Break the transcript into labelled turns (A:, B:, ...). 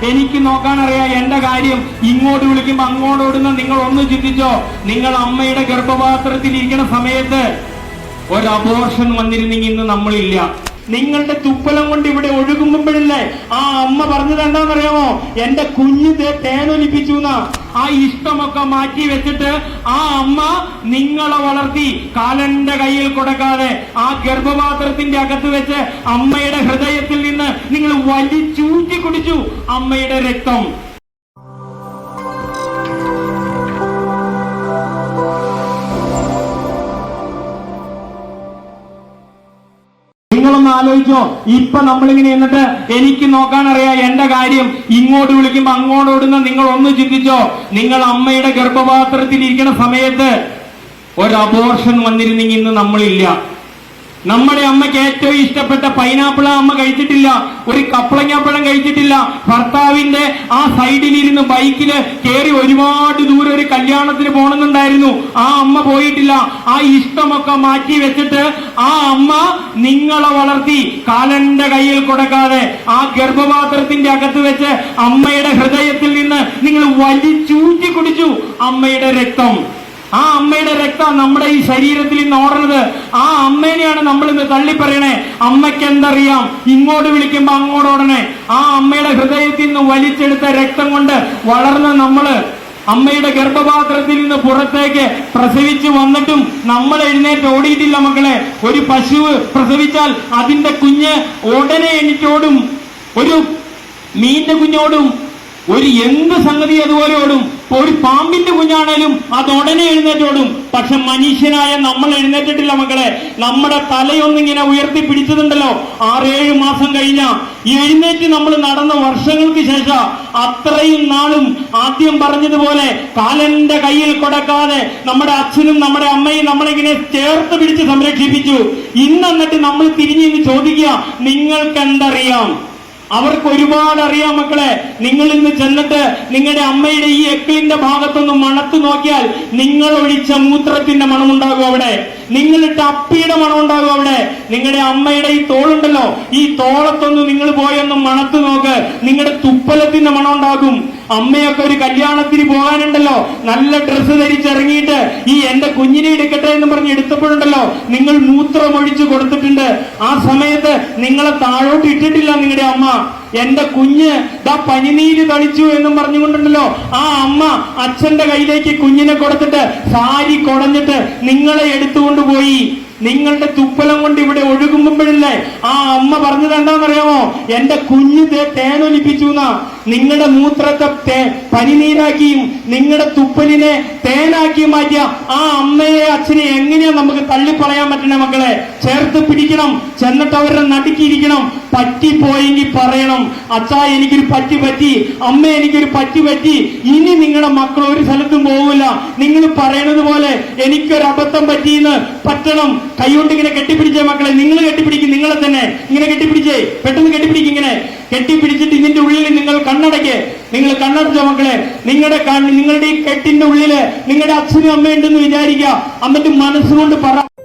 A: എനിക്ക് നോക്കാൻ നോക്കാനറിയാം എന്റെ കാര്യം. ഇങ്ങോട്ട് വിളിക്കുമ്പോ അങ്ങോട്ട് ഓടുന്ന നിങ്ങൾ ഒന്ന് ചിന്തിച്ചോ. നിങ്ങൾ അമ്മയുടെ ഗർഭപാത്രത്തിൽ ഇരിക്കുന്ന സമയത്ത് ഒരു അബോർഷൻ വന്നിരുന്നെങ്കിൽ ഇന്ന് നമ്മളില്ല. നിങ്ങളുടെ തുപ്പലം കൊണ്ട് ഇവിടെ ഒഴുകുമ്പോഴല്ലേ ആ അമ്മ പറഞ്ഞത് എന്താണെന്നറിയാമോ? എന്റെ കുഞ്ഞ് തേനൊലിപ്പിച്ചു ആ ഇഷ്ടമൊക്കെ മാറ്റി വെച്ചിട്ട് ആ അമ്മ നിങ്ങളെ വളർത്തി കാലന്റെ കയ്യിൽ കൊടുക്കാതെ ആ ഗർഭപാത്രത്തിന്റെ അകത്ത് വെച്ച് അമ്മയുടെ ഹൃദയത്തിൽ നിന്ന് നിങ്ങൾ വലിച്ചൂറ്റി കുടിച്ചു. അമ്മയുടെ രക്തം. നിങ്ങളൊന്ന് ആലോചിച്ചോ. ഇപ്പൊ നമ്മളിങ്ങനെ എന്നിട്ട് എനിക്ക് നോക്കാൻ നോക്കാനറിയാം എന്റെ കാര്യം. ഇങ്ങോട്ട് വിളിക്കുമ്പോ അങ്ങോട്ട് ഓടുന്ന നിങ്ങൾ ഒന്ന് ചിന്തിച്ചോ. നിങ്ങൾ അമ്മയുടെ ഗർഭപാത്രത്തിൽ ഇരിക്കുന്ന സമയത്ത് ഒരു അബോർഷൻ വന്നിരുന്നെങ്കിൽ ഇന്ന് നമ്മളില്ല. നമ്മുടെ അമ്മയ്ക്ക് ഏറ്റവും ഇഷ്ടപ്പെട്ട പൈനാപ്പിൾ അമ്മ കഴിച്ചിട്ടില്ല. ഒരു കപ്പളങ്ങാപ്പഴം കഴിച്ചിട്ടില്ല. ഭർത്താവിന്റെ ആ സൈഡിലിരുന്ന് ബൈക്കിൽ കയറി ഒരുപാട് ദൂരം ഒരു കല്യാണത്തിന് പോകണമെന്നുണ്ടായിരുന്നു ആ അമ്മ പോയിട്ടില്ല. ആ ഇഷ്ടമൊക്കെ മാറ്റി വെച്ചിട്ട് ആ അമ്മ നിങ്ങളെ വളർത്തി കാലന്റെ കയ്യിൽ കൊടുക്കാതെ ആ ഗർഭപാത്രത്തിന്റെ അകത്ത് വെച്ച് അമ്മയുടെ ഹൃദയത്തിൽ നിന്ന് നിങ്ങൾ വലിച്ചൂറ്റി കുടിച്ചു അമ്മയുടെ രക്തം. ആ അമ്മയുടെ രക്തം നമ്മുടെ ഈ ശരീരത്തിൽ ഇന്ന് ഓടണത്. ആ അമ്മേനെയാണ് നമ്മൾ ഇന്ന് തള്ളിപ്പറയണേ. അമ്മയ്ക്ക് എന്തറിയാം ഇങ്ങോട്ട് വിളിക്കുമ്പോ അങ്ങോട്ട് ഓടണേ. ആ അമ്മയുടെ ഹൃദയത്തിൽ നിന്ന് വലിച്ചെടുത്ത രക്തം കൊണ്ട് വളർന്ന നമ്മൾ അമ്മയുടെ ഗർഭപാത്രത്തിൽ നിന്ന് പുറത്തേക്ക് പ്രസവിച്ചു വന്നിട്ടും നമ്മൾ എഴുന്നേറ്റ് ഓടിയിട്ടില്ല മക്കളെ. ഒരു പശു പ്രസവിച്ചാൽ അതിന്റെ കുഞ്ഞ് ഉടനെ എണീറ്റോടും. ഒരു മീന്റെ കുഞ്ഞോടും ഒരു എന്ത് സംഗതി അതുപോലെ ഓടും? ഒരു പാമ്പിന്റെ കുഞ്ഞാണേലും അത് ഉടനെ എഴുന്നേറ്റോടും പക്ഷെ മനുഷ്യനായ നമ്മൾ എഴുന്നേറ്റിട്ടില്ല മക്കളെ. നമ്മുടെ തലയൊന്നിങ്ങനെ ഉയർത്തി പിടിച്ചതുണ്ടല്ലോ. ആറേഴ് മാസം കഴിഞ്ഞ എഴുന്നേറ്റ് നമ്മൾ നടന്ന വർഷങ്ങൾക്ക് ശേഷം അത്രയും നാളും ആദ്യം പറഞ്ഞതുപോലെ കാലന്റെ കയ്യിൽ കൊടുക്കാതെ നമ്മുടെ അച്ഛനും നമ്മുടെ അമ്മയും നമ്മളിങ്ങനെ ചേർത്ത് പിടിച്ച് സംരക്ഷിപ്പിച്ചു. ഇന്നെന്നിട്ട് നമ്മൾ തിരിഞ്ഞു ചോദിക്കുക നിങ്ങൾക്ക് എന്തറിയാം? അവർക്ക് ഒരുപാട് അറിയാം മക്കളെ. നിങ്ങൾ ഇന്ന് ചെന്നിട്ട് നിങ്ങളുടെ അമ്മയുടെ ഈ എപ്പിന്റെ ഭാഗത്തൊന്ന് മണത്തു നോക്കിയാൽ നിങ്ങൾ ഒഴിച്ച മൂത്രത്തിന്റെ മണം ഉണ്ടാകും അവിടെ നിങ്ങളിട്ട അപ്പിയുടെ മണമുണ്ടാകും അവിടെ. നിങ്ങളുടെ അമ്മയുടെ ഈ തോളുണ്ടല്ലോ ഈ തോളത്തൊന്ന് നിങ്ങൾ പോയൊന്ന് മണത്തു നോക്ക്. നിങ്ങളുടെ തുപ്പലത്തിന്റെ മണം ഉണ്ടാകും അമ്മയൊക്കെ ഒരു കല്യാണത്തിന് പോകാനുണ്ടല്ലോ. നല്ല ഡ്രസ്സ് ധരിച്ചിറങ്ങിയിട്ട് ഈ എന്റെ കുഞ്ഞിനെ എടുക്കട്ടെ എന്ന് പറഞ്ഞ് എടുത്തപ്പോഴുണ്ടല്ലോ. നിങ്ങൾ മൂത്രം ഒഴിച്ചു കൊടുത്തിട്ടുണ്ട്. ആ സമയത്ത് നിങ്ങളെ താഴോട്ട് ഇട്ടിട്ടില്ല നിങ്ങളുടെ അമ്മ. എന്റെ കുഞ്ഞ് ദാ പനിനീര് തളിച്ചു എന്നും പറഞ്ഞുകൊണ്ടുണ്ടല്ലോ. ആ അമ്മ അച്ഛന്റെ കയ്യിലേക്ക് കുഞ്ഞിനെ കൊടുത്തിട്ട് സാരി കുടഞ്ഞിട്ട് നിങ്ങളെ എടുത്തുകൊണ്ട് പോയി. നിങ്ങളുടെ തുപ്പലം കൊണ്ട് ഇവിടെ ഒഴുകുമ്പോഴില്ലേ ആ അമ്മ പറഞ്ഞത് എന്താണെന്നറിയാമോ? എന്റെ കുഞ്ഞ് തേനൊലിപ്പിച്ചു എന്നാ. നിങ്ങളുടെ മൂത്രത്തെ പനിനീരാക്കിയും നിങ്ങളുടെ തുപ്പലിനെ തേനാക്കി മാറ്റിയ ആ അമ്മയെ അച്ഛനെ എങ്ങനെയാ നമുക്ക് തള്ളിപ്പറയാൻ പറ്റണേ മക്കളെ? ചേർത്ത് പിടിക്കണം ചെന്നിട്ട് അവരുടെ നടുക്കിയിരിക്കണം. പറ്റിപ്പോയെങ്കിൽ പറയണം. അച്ഛാ എനിക്കൊരു പറ്റി പറ്റി. അമ്മ എനിക്കൊരു പറ്റി പറ്റി. ഇനി നിങ്ങളുടെ മക്കൾ ഒരു സ്ഥലത്തും പോകില്ല നിങ്ങൾ പറയണത് പോലെ എനിക്കൊരു അബദ്ധം പറ്റിയെന്ന് പറ്റണം. കൈകൊണ്ട് ഇങ്ങനെ കെട്ടിപ്പിടിച്ചേ മക്കളെ. നിങ്ങൾ കെട്ടിപ്പിടിക്കും നിങ്ങളെ തന്നെ. ഇങ്ങനെ കെട്ടിപ്പിടിച്ചേ. കെട്ടിപ്പിടിച്ചിട്ട് ഇതിന്റെ ഉള്ളിൽ നിങ്ങൾ കണ്ണടയ്ക്ക്. നിങ്ങൾ കണ്ണടച്ച മക്കളെ. നിങ്ങളുടെ കണ്ണ് നിങ്ങളുടെ ഈ കെട്ടിന്റെ ഉള്ളിൽ നിങ്ങളുടെ അച്ഛനും അമ്മയുണ്ടെന്ന് വിചാരിക്കുക. എന്നിട്ട് മനസ്സുകൊണ്ട് പറ.